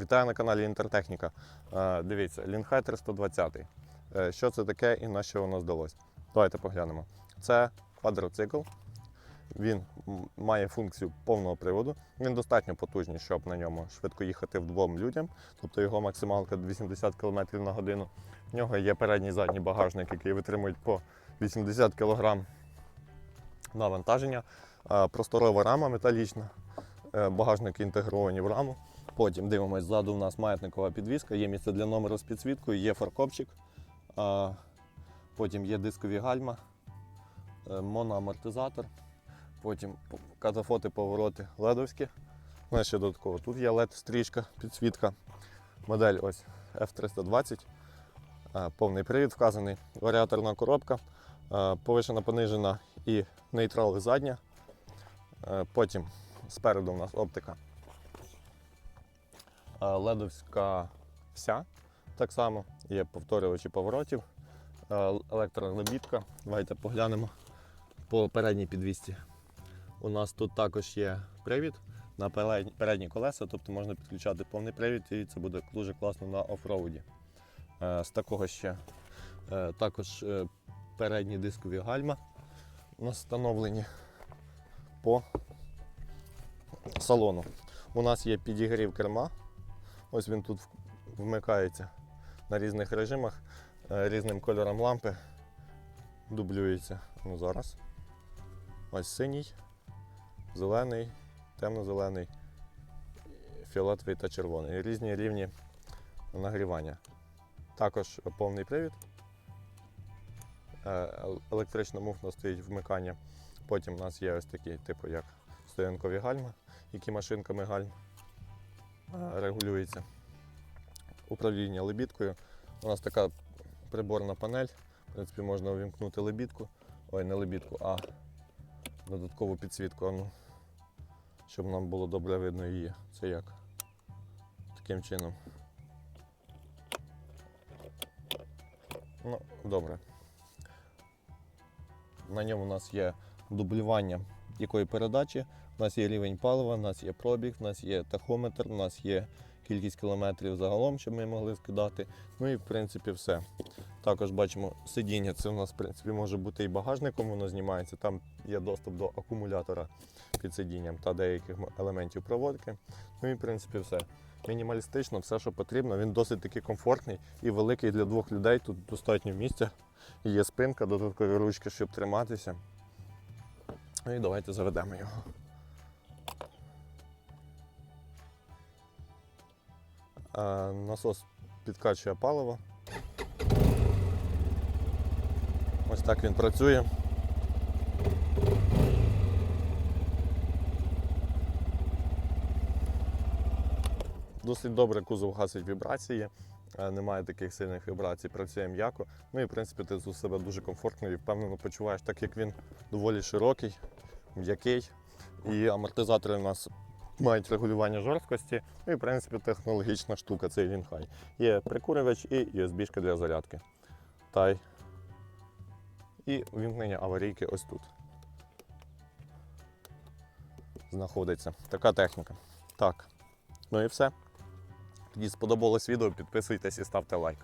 Вітаю на каналі Інтертехніка. Е, Дивіться, Лінхай 320. Е, Що це таке і на що воно здалось? Давайте поглянемо. Це квадроцикл. Він має функцію повного приводу. Він достатньо потужний, щоб на ньому швидко їхати вдвом людям. Тобто його максималка 80 км на годину. В нього є передній і задній багажник, який витримують по 80 кг навантаження. Е, Просторова рама металічна, багажники інтегровані в раму. Потім дивимось, ззаду у нас маятникова підвіска, є місце для номеру з підсвіткою, є фаркопчик, потім є дискові гальма, е, моноамортизатор, потім катафоти, повороти ледовські. Ну, ще додатково. Тут є LED-стрічка, підсвітка. Модель ось F320, е, повний привід вказаний, варіаторна коробка, е, повишена, понижена і нейтрали задня. Е, Потім спереду у нас оптика Е, ледовська вся. Так само є повторювачі поворотів, е. Давайте поглянемо по передній підвісці. У нас тут також є привід на передні, колеса, тобто можна підключати повний привід і це буде дуже класно на офроуді. Е, З такого ще також передні дискові гальма у встановлені по салону. У нас є підігрів керма. Ось він тут вмикається на різних режимах, е, різним кольором лампи дублюється. Ну, зараз. Ось синій, зелений, темно-зелений, фіолетовий та червоний. Різні рівні нагрівання. Також повний привід. Е, ел- Електрична муфта стоїть вмикання. Потім у нас є ось такі, типу як стоянкові гальма, які машинками гальм регулюється. Управління лебідкою. У нас така приборна панель. В принципі, можна увімкнути лебідку. Ой, не лебідку, а додаткову підсвітку. А Ну, щоб нам було добре видно її. Це як? Таким чином. Ну, добре. На ньому у нас є дублювання якої передачі. У нас є рівень палива, у нас є пробіг, у нас є тахометр, у нас є кількість кілометрів загалом, щоб ми могли скидати. Ну і в принципі все. Також бачимо сидіння. Це у нас в принципі може бути і багажником, воно знімається. Там є доступ до акумулятора під сидінням та деяких елементів проводки. Ну і в принципі все. Мінімалістично, все, що потрібно. Він досить таки комфортний і великий для двох людей. Тут достатньо місця. Є спинка, додаткові ручки, щоб триматися. Ну і давайте заведемо його. Е, Насос підкачує паливо. Ось так він працює. Досить добре кузов гасить вібрації, немає таких сильних вібрацій, працює м'яко. Ну і в принципі ти у себе дуже комфортно і впевнено почуваєш, так як він доволі широкий, м'який. І амортизатори у нас мають регулювання жорсткості. Ну і в принципі технологічна штука цей Лінхай. Є прикурювач і USB для зарядки. Та й і вімкнення аварійки ось тут. Знаходиться така техніка. Так. Ну і все. Тоді сподобалось відео, підписуйтесь і ставте лайк.